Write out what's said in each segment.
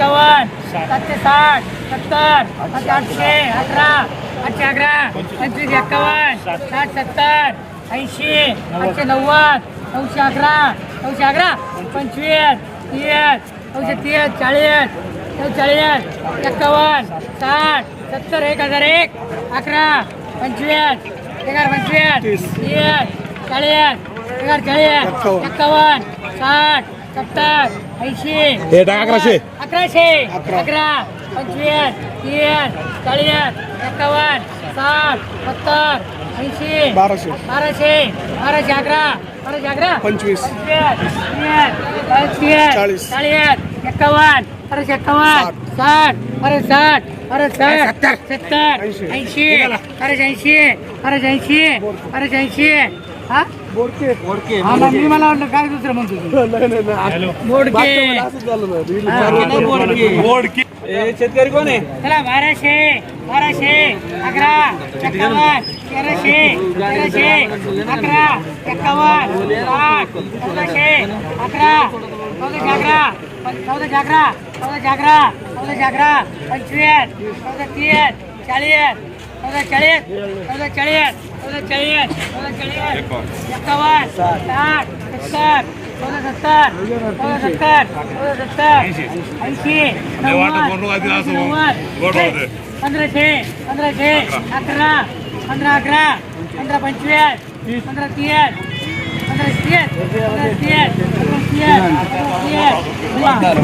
एक्कावन्न सातशे साठ सत्तर आठशे अठरा आठशे अकरा पंचवीस एक्कावन्न साठ. सत्तर ऐंशी आठशे नव्वद नऊशे अकरा नऊशे अकरा पंचवीस. तीस नऊशे तीस चाळीस नऊ चाळीस एक्कावन्न साठ. सत्तर एक हजार एक अकरा पंचवीस एक हजार पंचवीस तीस. चाळीस एक हजार चाळीस एक्कावन्न. साठ सत्तर ऐंशी. हे अकराशे. अकराशे अकरा पंचवीस तीस चाळीस एक्कावन्न साठ सत्तर ऐंशी बाराशे. बाराशे बाराशे अकरा बाराशे अकरा पंचवीस. चाळीस चाळीस. एक्कावन्न बाराशे एक्कावन्न साठ बारा साठ बारा साठ सत्तर ऐंशी. ऐंशी बाराशे ऐंशी बाराशे ऐंशी बाराशे ऐंशी हा बोडके हा मग मी मला वाटलं काय दुसरं म्हणतो तू नाही नाही नाही मोडके असंच झालं ना रील हा, चालू बोडके. बोडके शेतकरी कोण आहे चला बाराशे बाराशे अकरा एक्कावन्न तेराशे तेराशे अकरा एक्कावन्न आठ चौदाशे अकरा चौदाशे अकरा पं- चौदाशे अकरा चौदाशे अकरा चौदाशे अकरा पंचवीस चौदा तीस चाळीस ऐंशी नव्वद नव्वद पंधराशे पंधराशे अकरा पंधरा अकरा पंधरा पंचवीस पंधरा तीस पंधरा तीस पंधरा तीस पंधरा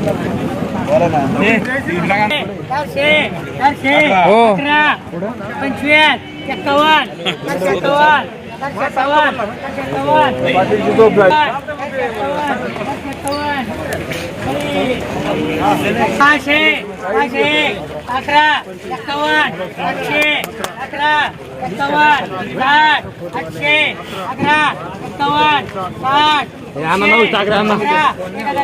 अकरा पंचवीस. सहाशे सहाशे अकरा एक्कावन्न आठशे अकरा एक्कावन्न साठ आठशे अकरा एक्कावन्न साठ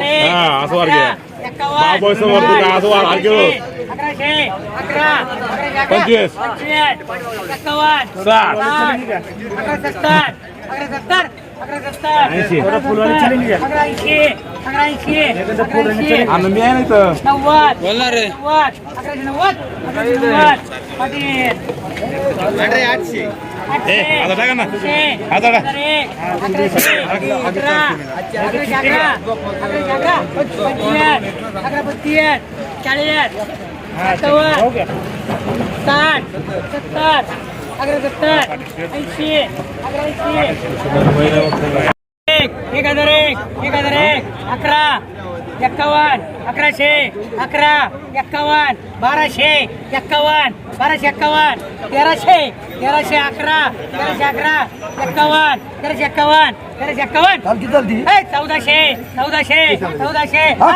एक हजार एक, बाबा समोर अकरा अकराशे अकरा, पंचवीस. नव्वद बोलणार रे. नव्वद अकराशे नव्वद अकराशे नव्वद. पाटील. आठशे. आता टाका ना. आता चाळीस सत्तावन्न साठ सत्तर अकरा सत्तर ऐंशी अकरा ऐंशी एक एक हजार एक एक हजार एक अकरा एक्कावन्न अकराशे अकरा एक्कावन्न बाराशे एक्कावन्न बाराशे एक्कावन्न तेराशे तेराशे अकरा तेराशे अकरा एक्कावन्न तेराशे एक्कावन्न तेराशे एक्कावन्न. ए, चौदाशे चौदाशे चौदाशे. हा.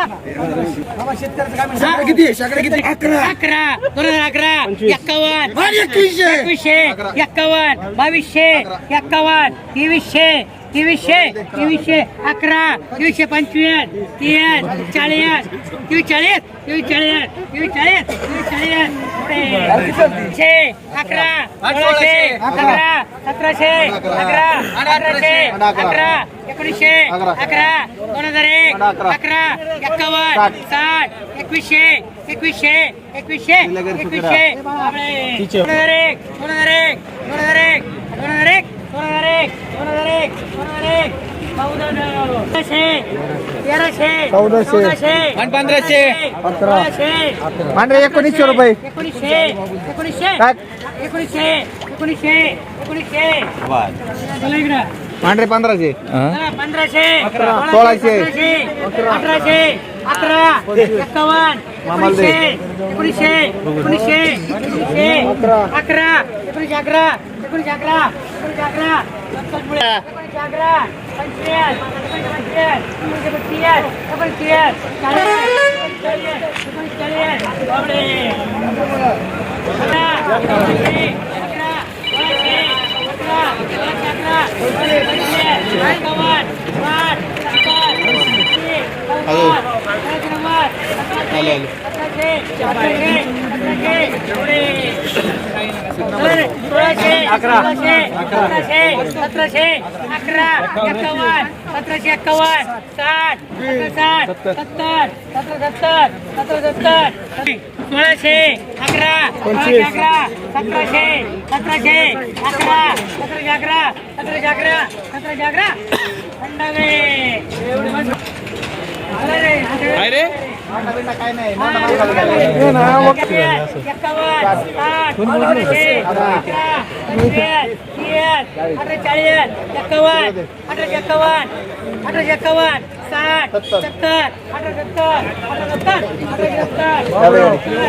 अकरा. अकरा दोन हजार अकरा एक्कावन्न. एकवीसशे. एकवीसशे एक्कावन्न बावीसशे एक्कावन्न तेवीसशे तेवीसशे तेवीसशे अकरा तेवीसशे पंचवीस तीस चाळीस तेवीस चाळीस तेवीस चाळीस तेवीस चाळीस तेवीस चाळीस शे अकरा सोळाशे अकरा सतराशे अकरा अठराशे अकरा एकोणीसशे अकरा दोन हजार एक अकरा एक्कावन्न साठ एकवीसशे एकवीसशे एकवीसशे एकवीसशे दोन हजार एक दोन हजार एक दोन हजार एक दोन हजार एक दोन हजार एक चौदाशे. पंधराशे. अकरा. सोळाशे पांढरे एकोणीसशे रुपये. एकोणीसशे. एकोणीसशे? एकोणीसशे. एकोणीसशे. एकोणीसशे. पांढरे पंधराशे. पंधराशे. सोळाशे. सतराशे, अठराशे. अकरा. एक्कावन्न. एकोणीसशे. एकोणीसशे. एकोणीसशे. अकरा. एकोणीसशे अकरा. एकोणीसशे अकरा एकोणीसशे अकरा एकोणीसशे अकरा पंचवीस एकोणीसशे पंचवीस एकोणीसशे पंचवीस चाळीस एकोणीसशे चाळीस बापरे. अकरा, एकोणीसशे, अकरा, सोळाशे, अकरा, सोळाशे अकरा, सोळाशे पंचवीस, एकावन्न, साठ, सत्तर, ऐंशी, नव्वद, सोळाशे सोळाशे सतराशे. सतराशे. अकरा. एक्कावन्न सतराशे एक्कावन्न साठ. साठ सत्तर. सतरा सत्तर. सतरा सत्तर. सोळाशे. अकरा. सोळाशे अकरा. सतराशे. सतराशे. अकरा. सतराशे अकरा. सतराशे अकरा. सतराशे अकरा. थंडावे साठ सत्तर अठरा सत्तर अठरा सत्तर सत्तर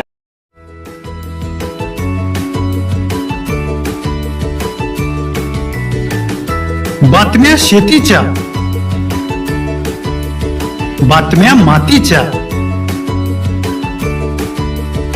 बातम्या शेतीच्या बातम्या मातीच्या.